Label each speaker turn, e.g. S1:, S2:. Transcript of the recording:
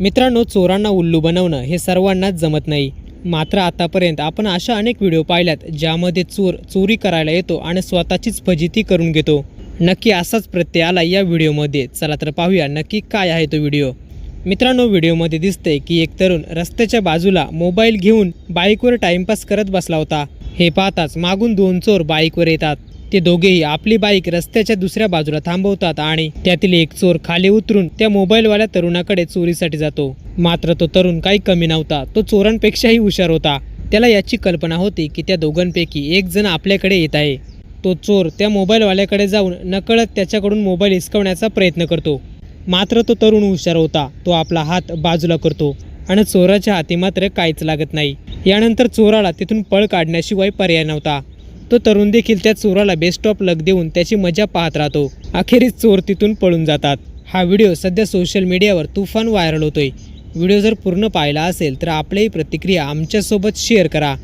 S1: मित्रांनो चोरांना उल्लू बनवणं हे सर्वांनाच जमत नाही. मात्र आतापर्यंत आपण अशा अनेक व्हिडिओ पाहिल्यात ज्यामध्ये चोर चोरी करायला येतो आणि स्वतःचीच फजिती करून घेतो. नक्की असाच प्रत्यय आला या व्हिडिओमध्ये. चला तर पाहूया नक्की काय आहे तो व्हिडिओ. मित्रांनो व्हिडिओमध्ये दिसते की एक तरुण रस्त्याच्या बाजूला मोबाईल घेऊन बाईकवर टाइमपास करत बसला होता. हे पाहताच मागून दोन चोर बाईकवर येतात. ते दोघेही आपली बाईक रस्त्याच्या दुसऱ्या बाजूला थांबवतात आणि त्यातील एक चोर खाली उतरून त्या मोबाईलवाल्या तरुणाकडे चोरीसाठी जातो. मात्र तो तरुण काही कमी नव्हता. तो चोरांपेक्षाही हुशार होता. त्याला याची कल्पना होती की त्या दोघांपैकी एक जण आपल्याकडे येत आहे. तो चोर त्या मोबाईलवाल्याकडे जाऊन नकळत त्याच्याकडून मोबाईल हिसकवण्याचा प्रयत्न करतो. मात्र तो तरुण हुशार होता. तो आपला हात बाजूला करतो आणि चोराच्या हाती मात्र काहीच लागत नाही. यानंतर चोराला तिथून पळ काढण्याशिवाय पर्याय नव्हता. तो तरुण देखील त्या चोराला बेस्ट ऑफ लक देऊन त्याची मजा पाहत राहतो. अखेरीस चोर तिथून पळून जातात. हा व्हिडिओ सध्या सोशल मीडियावर तुफान व्हायरल होतोय. व्हिडिओ जर पूर्ण पाहिला असेल तर आपल्याही प्रतिक्रिया आमच्यासोबत शेअर करा.